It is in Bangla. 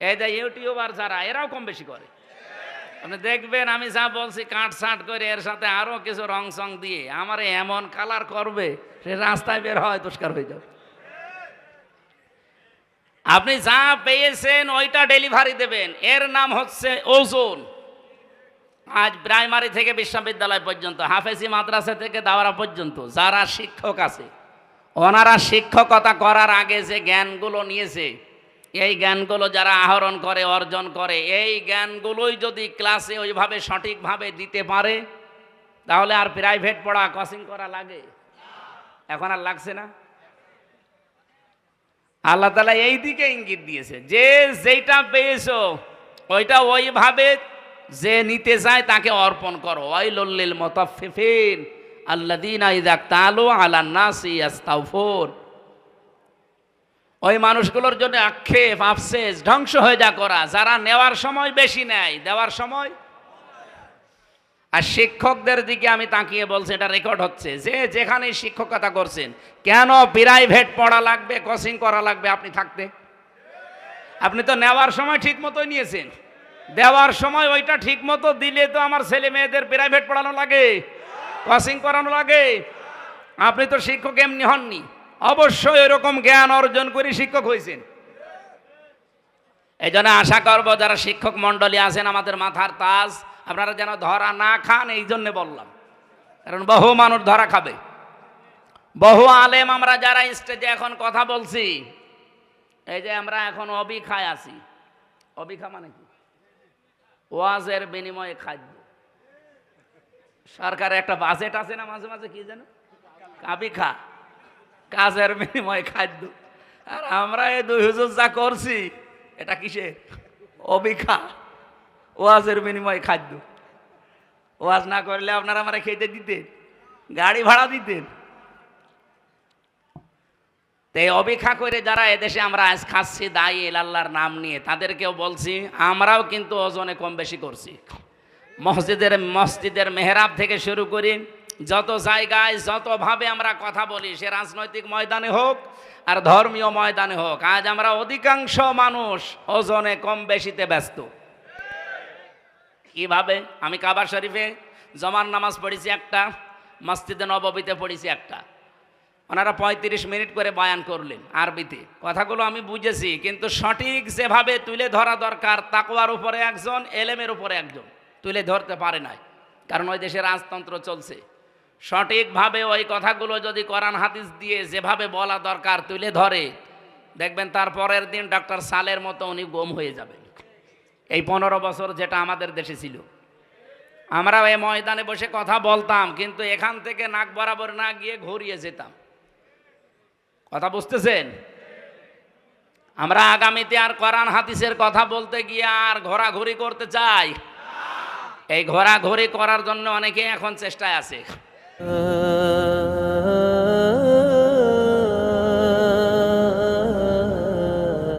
এই যে ইউটিউবার যারা, এরাও কম বেশি করে। আপনি দেখবেন, আমি যা বলছি কাট সাট করে, এর সাথে আরও কিছু রং সং দিয়ে, আমার এমন কালার করবে, সে রাস্তায় বের হয়, দুষ্কার হয়ে যাবে। আপনি যা পেয়েছেন, ওইটা ডেলিভারি দেবেন। এর নাম হচ্ছে ওজন। আজ প্রাইমারি থেকে বিশ্ববিদ্যালয় পর্যন্ত, হাফেজি মাদ্রাসা থেকে দাওয়ারা পর্যন্ত, যারা শিক্ষক আছে, ওনারা শিক্ষকতা করার আগে যে জ্ঞানগুলো নিয়েছে এই জ্ঞানগুলো যারা আহরণ করে, অর্জন করে, এই জ্ঞানগুলোই যদি ক্লাসে ওইভাবে সঠিকভাবে দিতে পারে, তাহলে আর প্রাইভেট পড়া কোচিং করা লাগে। এখন আর লাগছে না। আল্লাহ তালা এই দিকে ইঙ্গিত দিয়েছে, যে যেটা পেয়েছ, ওইটা ওইভাবে যে নিতে চায়, তাকে অর্পণ করো। ওই লল্লিল মতাফিফিন আল্লাদিন ইদাক তালু আলান্নাসি আস্তাউফুর ওই মানুষগুলোর জন্য আক্ষেপ, আফসেস, ধ্বংস হয়ে যা করা। যারা নেওয়ার সময় বেশি নেয়, দেওয়ার সময় আর শিক্ষকদের দিকে আমি তাকিয়ে বলছি, এটা রেকর্ড হচ্ছে। যে যেখানে শিক্ষকতা করছেন, কেন প্রাইভেট পড়া লাগবে কোচিং করা লাগবে আপনি থাকতে? আপনি তো নেওয়ার সময় ঠিক মতোই নিয়েছেন। দেওয়ার সময় ওইটা ঠিক মতো দিলে তো আমার ছেলে মেয়েদের প্রাইভেট পড়ানো লাগে কোচিং করানো লাগে। আপনি তো শিক্ষক এমনি হননি। অবশ্যই এরকম জ্ঞান অর্জন করে শিক্ষক হয়েছেন এই জন্য আশা করব যারা শিক্ষক মণ্ডলী আছেন, আমাদের মাথার তাজ, আপনারা যেন ধরা না খান, এই জন্যে বললাম। কারণ বহু মানুষ ধরা খাবে। বহু আলেম আমরা যারা স্টেজে এখন কথা বলছি, এই যে আমরা এখন অবিখায় আছি। অবিখা মানে কি? ওয়াজের বিনিময়ে খাদ্য। সরকারের একটা বাজেট আছে না মাঝে মাঝে, কি যেন? কাবিখা। কাজের বিনিময়ে খাদ্য। আর আমরা এই দুই হুজুর যা করছি, এটা কিসে? অবিখা। ওয়াজের বিনিময়ে খাদ্য। ওয়াজ না করলে আপনারা আমরা খেতে দিতেন, গাড়ি ভাড়া দিতেন। তো এই অপেক্ষা করে যারা এদেশে আমরা আজ খাচ্ছি দায়ী আল্লাহর নাম নিয়ে, তাদেরকেও বলছি, আমরাও কিন্তু ওজনে কম বেশি করছি। মসজিদের মসজিদের মেহরাব থেকে শুরু করি যত জায়গায় যতভাবে আমরা কথা বলি, সে রাজনৈতিক ময়দানে হোক আর ধর্মীয় ময়দানে হোক, আজ আমরা অধিকাংশ মানুষ ওজনে কম বেশিতে ব্যস্ত। কীভাবে? আমি কাবার শরীফে জমার নামাজ পড়েছি একটা, মসজিদে নববীতে পড়েছি একটা। ওনারা পঁয়ত্রিশ মিনিট করে বয়ান করলেন আরবিতে। কথাগুলো আমি বুঝেছি, কিন্তু সঠিক যেভাবে তুলে ধরা দরকার, তাকওয়ার উপরে একজন, এলেমের উপরে একজন, তুলে ধরতে পারে নাই। কারণ ওই দেশে রাজতন্ত্র চলছে। সঠিকভাবে ওই কথাগুলো যদি কোরআন হাদিস দিয়ে যেভাবে বলা দরকার তুলে ধরে, দেখবেন তার পরের দিন ডক্টর সালের মতো উনি গম হয়ে যাবেন। এই পনেরো বছর যেটা আমাদের দেশে ছিল। আমরা এই ময়দানে বসে কথা বলতাম, কিন্তু এখান থেকে নাক বরাবর না গিয়ে ঘুরিয়ে যেতাম। কথা বুঝতেছেন? আমরা আগামীতে আর কোরআন হাদিসের কথা বলতে গিয়ে আর ঘোরাঘুরি করতে চাই। এই ঘোরাঘুরি করার জন্য অনেকে এখন চেষ্টায় আছে। Uh...